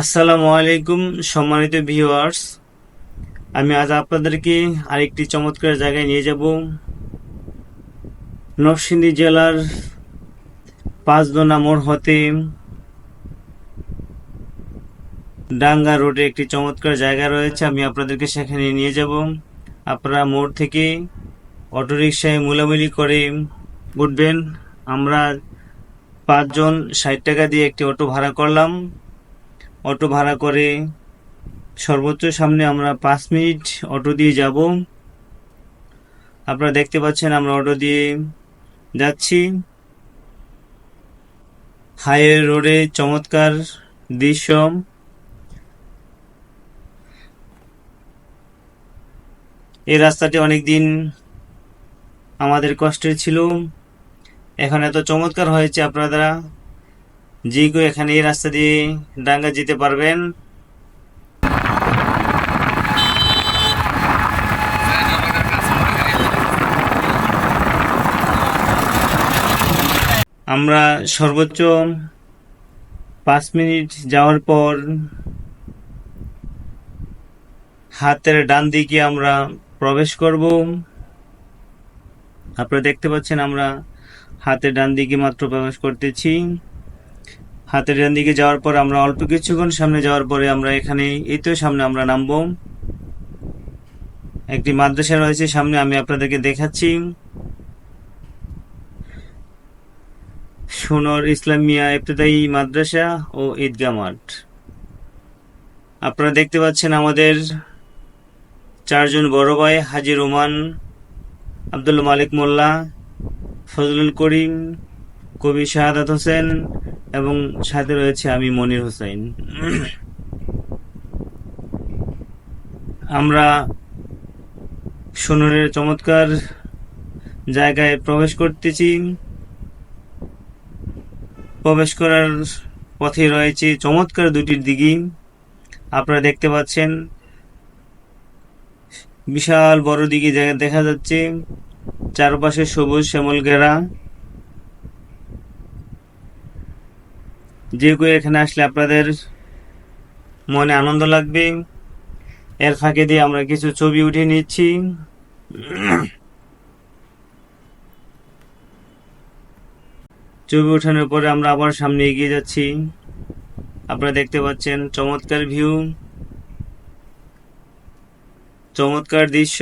আসসালামু আলাইকুম, সম্মানিত ভিউয়ার্স। আমি আজ আপনাদেরকে আরেকটি চমৎকার জায়গায় নিয়ে যাব। নরসিংদী জেলার পাঁচদোনা মোড় হতে ডাঙ্গা রোডে একটি চমৎকার জায়গা রয়েছে, আমি আপনাদেরকে সেখানে নিয়ে যাব। আপনারা মোড় থেকে অটোরিকশায় মোলামুলি করে উঠবেন। আমরা পাঁচজন ষাট টাকা দিয়ে একটি অটো ভাড়া করলাম। অটো ভাড়া করে সর্বোচ্চ সামনে আমরা পাঁচ মিনিট অটো দিয়ে যাব। আপনারা দেখতে পাচ্ছেন আমরা অটো দিয়ে যাচ্ছি। হাইওয়ে রোডে চমৎকার দৃশ্য। এই রাস্তাটি অনেক দিন আমাদের কষ্টের ছিল। এখন এত চমৎকার হয়েছে আপনারা যে কেউ এখানে এই রাস্তা দিয়ে ডাঙ্গা যেতে পারবেন। আমরা সর্বোচ্চ পাঁচ মিনিট যাওয়ার পর হাতের ডান দিকে আমরা প্রবেশ করব। আপনারা দেখতে পাচ্ছেন আমরা হাতের ডান দিকে মাত্র প্রবেশ করতেছি। হাতের ডান দিকে যাওয়ার পর আমরা অল্প কিছুক্ষণ সামনে যাওয়ার পরে আমরা এখানে, এই তো সামনে আমরা নামবো। একটি মাদ্রাসা রয়েছে, সামনে আমি আপনাদেরকে দেখাচ্ছি। সোনর ইসলামিয়া ইবতদায়ী মাদ্রাসা ও ঈদগাহ মাঠ। আপনারা দেখতে পাচ্ছেন আমাদের চারজন বড় ভাই হাজি রোমান আব্দুল মালিক মোল্লা, ফজলুল করিম, কবি শাহাদাত হোসেন এবং সাথে রয়েছে আমি মনির হোসেন। আমরা সোনরের চমৎকার জায়গায় প্রবেশ করতেছি। প্রবেশ করার পথে রয়েছে চমৎকার দুটির দিঘি। আপনারা দেখতে পাচ্ছেন, বিশাল বড় দিঘি জায়গা দেখা যাচ্ছে। চারপাশে সবুজ শ্যামল ঘেরা। যে কেউ এখানে আসলে আপনাদের মনে আনন্দ লাগবে, এর ফাঁকে দিয়ে আমরা কিছু ছবি উঠিয়ে নিচ্ছি। ছবি ওঠানোর পরে আমরা আবার সামনে এগিয়ে যাচ্ছি। আপনারা দেখতে পাচ্ছেন চমৎকার ভিউ, চমৎকার দৃশ্য,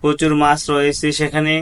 প্রচুর মাছ রয়েছে সেখানে।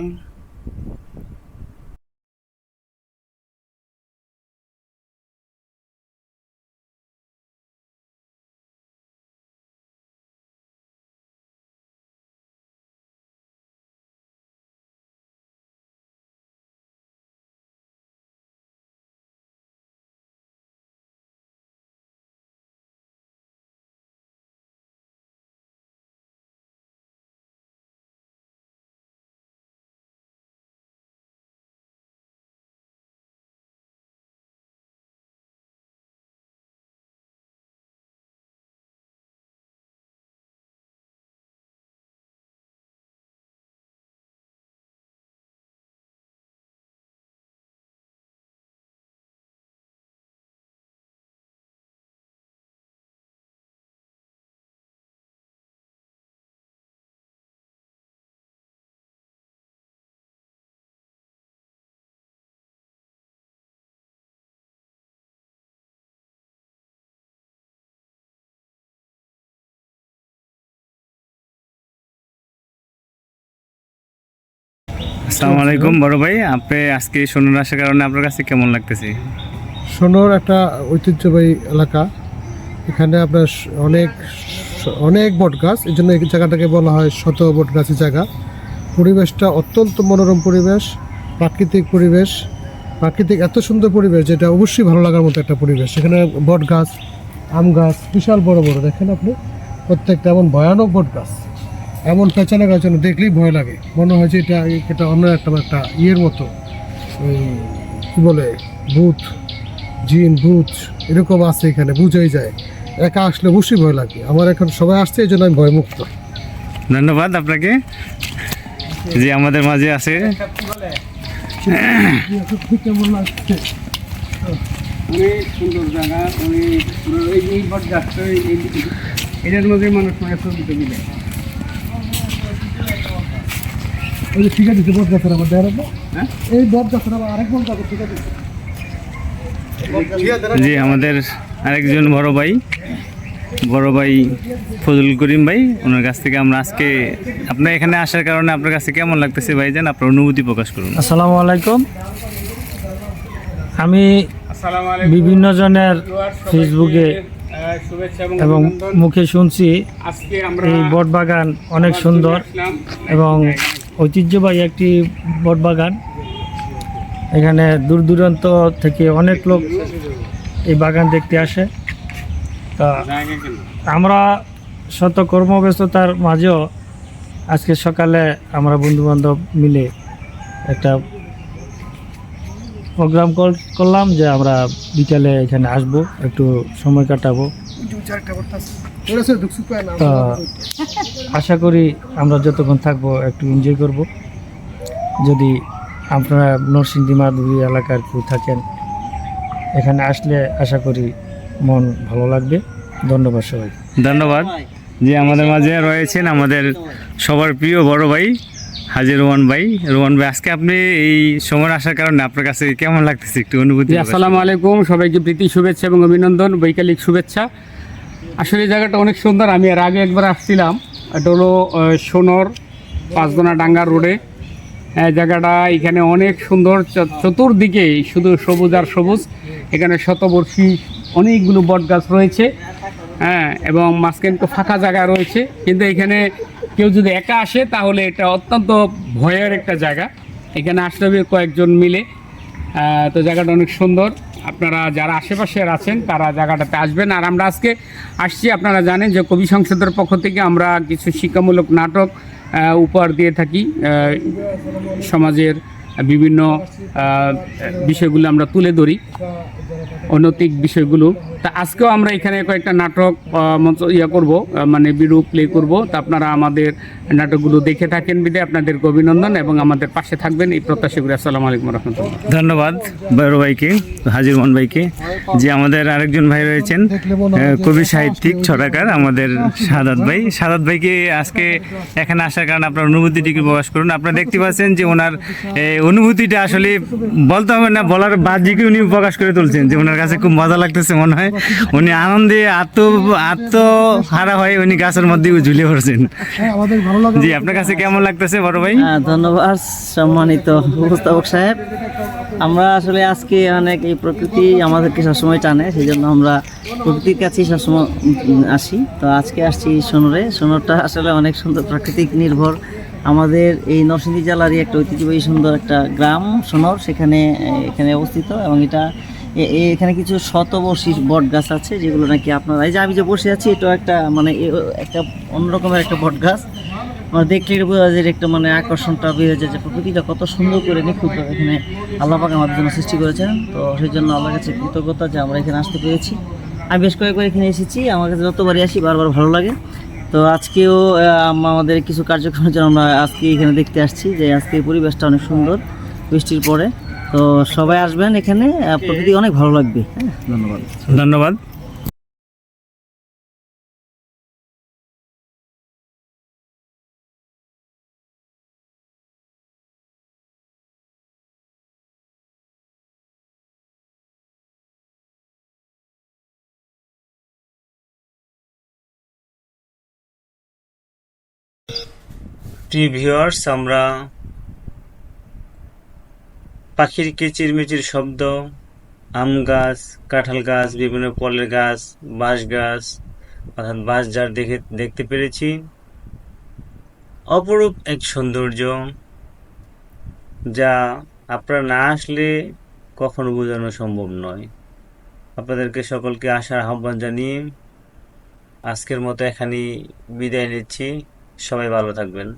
আসসালামু আলাইকুম বড় ভাই, আপনি আজকে সোনার আসার কারণে আপনার কাছে কেমন লাগতেছে? সোনোর একটা ঐতিহ্যবাহী এলাকা। এখানে আপনার অনেক অনেক বট গাছ, এই জন্য এই জায়গাটাকে বলা হয় শত বট গাছের জায়গা। পরিবেশটা অত্যন্ত মনোরম পরিবেশ, প্রাকৃতিক পরিবেশ। প্রাকৃতিক এত সুন্দর পরিবেশ যেটা অবশ্যই ভালো লাগার মতো একটা পরিবেশ। এখানে বট গাছ, আম গাছ, বিশাল বড় বড়, দেখেন আপনি? প্রত্যেকটা এমন ভয়ানক বট গাছ। এমন পেঁচানো গাছ যেন দেখলেই ভয় লাগে। মনে হয় যে এটা এটা অন্য একটা একটা ইয়ের মতো। ওই কী বলে ভূত জিন ভূত এরকম আছে এখানে বুঝাই যায়। একা আসলে অবশ্যই ভয় লাগে। আমার এখন সবাই আসছে এই জন্য আমি ভয়মুক্ত। ধন্যবাদ আপনাকে যে আমাদের মাঝে আছে। কেমন লাগছে অনেক সুন্দর জায়গা অনেক এই বট এটার মধ্যে মানুষ মানে ছবি টবি দেয় ওই যে ঠিক আছে বট গাছের আমার দেখার হ্যাঁ? এই বট গাছের আবার আরেক বট গাছ ঠিক আছে? জি আমাদের আরেকজন বড় ভাই বড় ভাই ফজল করিম ভাই ওনার কাছ থেকে আমরা আজকে আপনার এখানে আসার কারণে আপনার কাছে কেমন লাগতেছে ভাই? জান আপনার অনুভূতি প্রকাশ করুন। আসসালামু আলাইকুম। আমি বিভিন্ন জনের ফেসবুকে এবং মুখে শুনছি আজকে আমরা এই বটবাগান অনেক সুন্দর এবং ঐতিহ্যবাহী একটি বটবাগান। এখানে দূর দূরান্ত থেকে অনেক লোক এই বাগান দেখতে আসে। তা আমরা শত কর্মব্যস্ততার মাঝেও আজকে সকালে আমরা বন্ধুবান্ধব মিলে একটা প্রোগ্রাম কর- করলাম যে আমরা বিকালে এখানে আসব, একটু সময় কাটাবো। আশা করি আমরা যতক্ষণ থাকব একটু এনজয় করব। যদি আপনারা নরসিংদী মাধুরী এলাকার কেউ থাকেন, এখানে আসলে আশা করি মন ভালো লাগবে। ধন্যবাদ সবাই ধন্যবাদ। যে আমাদের মাঝে রয়েছেন আমাদের সবার প্রিয় বড় ভাই হাজির রোমান ভাই। রোমান ভাই আজকে আপনি এই সময় আসার কারণে আপনার কাছে কেমন লাগতেছে একটু অনুভূতি আসসালামু আলাইকুম সবাইকে প্রীতি শুভেচ্ছা এবং অভিনন্দন বৈকালিক শুভেচ্ছা। আসলে এই জায়গাটা অনেক সুন্দর আমি এর আগে একবার আসছিলাম। এটা হলো সোনর পাঁচগোনা ডাঙ্গা রোডে। এই জায়গাটা এখানে অনেক সুন্দর চতুর্দিকে শুধু সবুজ আর সবুজ। এখানে শতবর্ষী অনেকগুলো বট গাছ রয়েছে। হ্যাঁ এবং মাঝখানে তো ফাঁকা জায়গা রয়েছে। কিন্তু এখানে কেউ যদি একা আসে, তাহলে এটা অত্যন্ত ভয়ের একটা জায়গা। এখানে আসতে হবে কয়েকজন মিলে। তো জায়গাটা অনেক সুন্দর। আপনারা যারা আশেপাশে আছেন, তারা জায়গাটাতে আসবেন। আর আমরা আজকে আসছি, আপনারা জানেন যে কবি সংসদের পক্ষ থেকে আমরা কিছু শিক্ষামূলক নাটক উপহার দিয়ে থাকি। সমাজের বিভিন্ন বিষয়গুলো আমরা তুলে ধরি, অনৈতিক বিষয়গুলো। তা আজকেও আমরা এখানে কয়েকটা নাটক মঞ্চ ইয়া করব মানে বিরূপ প্লে করব। তা আপনারা আমাদের নাটকগুলো দেখে থাকেন বিদে। আপনাদেরকে অভিনন্দন এবং আমাদের পাশে থাকবেন এই প্রত্যাশা করি। আসসালামু আলাইকুম রহমতুল্লাহ। ধন্যবাদ বড় ভাইকে, হাজির মন ভাইকে, যে আমাদের আরেকজন ভাই রয়েছেন কবি সাহিত্যিক, ছড়াকার আমাদের সাদাত ভাই। সাদাত ভাইকে আজকে এখানে আসার কারণে আপনার অনুভূতিটিকে প্রকাশ করুন। আপনারা দেখতে পাচ্ছেন যে ওনার অনুভূতিটা আসলে বলতে হবে না বলার বাহ্যিকে উনি প্রকাশ করে তুলছেন যে ওনার কাছে খুব মজা লাগতেছে মনে হয়। উনি আনন্দে আত্ম আত্মহারা হয়ে উনি গাছের মধ্যে ঝুলে পড়ছেন। হ্যাঁ আমাদের ভালো লাগে জি আপনার কাছে কেমন লাগতেছে বড় ভাই? হ্যাঁ, ধন্যবাদ সম্মানিত উপস্থাপক সাহেব। আমরা আসলে আজকে অনেক এই প্রকৃতি আমাদেরকে সবসময় টানে সেই জন্য আমরা প্রকৃতির কাছেই সবসময় আসি। তো আজকে আসছি সোনরে। সোনরটা আসলে অনেক সুন্দর প্রাকৃতিক নির্ভর আমাদের এই নরসিংদী জেলারই একটা ঐতিহ্যবাহী সুন্দর একটা গ্রাম, সোনর, সেখানে এখানে অবস্থিত এবং এটা এখানে কিছু শতবর্ষী বট গাছ আছে যেগুলো নাকি আপনারা, এই যে আমি যে বসে আছি, এটাও একটা মানে একটা অন্যরকমের একটা বট গাছ আমার দেখলে বোঝা যায় একটা মানে আকর্ষণটা বেড়ে যায় যে প্রকৃতিটা কত সুন্দর করে নিখুঁত এখানে আল্লাহ পাক আমাদের জন্য সৃষ্টি করেছেন। তো সেই জন্য আল্লাহর কাছে কৃতজ্ঞতা যে আমরা এখানে আসতে পেরেছি। আমি বেশ কয়েকবার এখানে এসেছি, আমার কাছে যতবারই আসি বারবার ভালো লাগে। তো আজকেও আমাদের কিছু কার্যক্রমের জন্য আমরা আজকে এখানে দেখতে আসছি যে আজকে পরিবেশটা অনেক সুন্দর বৃষ্টির পরে। তো সবাই আসবেন এখানে প্রকৃতি অনেক ভালো লাগবে। হ্যাঁ ধন্যবাদ। ধন্যবাদ। প্রিয় আমরা পাখির কিচিরমিচির শব্দ, আম গাছ, কাঁঠাল গাছ, বিভিন্ন ফলের গাছ, বাঁশ গাছ, অর্থাৎ বাঁশ যার দেখে দেখতে পেরেছি। অপরূপ এক সৌন্দর্য যা আপনারা না আসলে কখনো বোঝানো সম্ভব নয়। আপনাদেরকে সকলকে আসার আহ্বান জানিয়ে আজকের মতো এখানেই বিদায় নিচ্ছি। সবাই ভালো থাকবেন।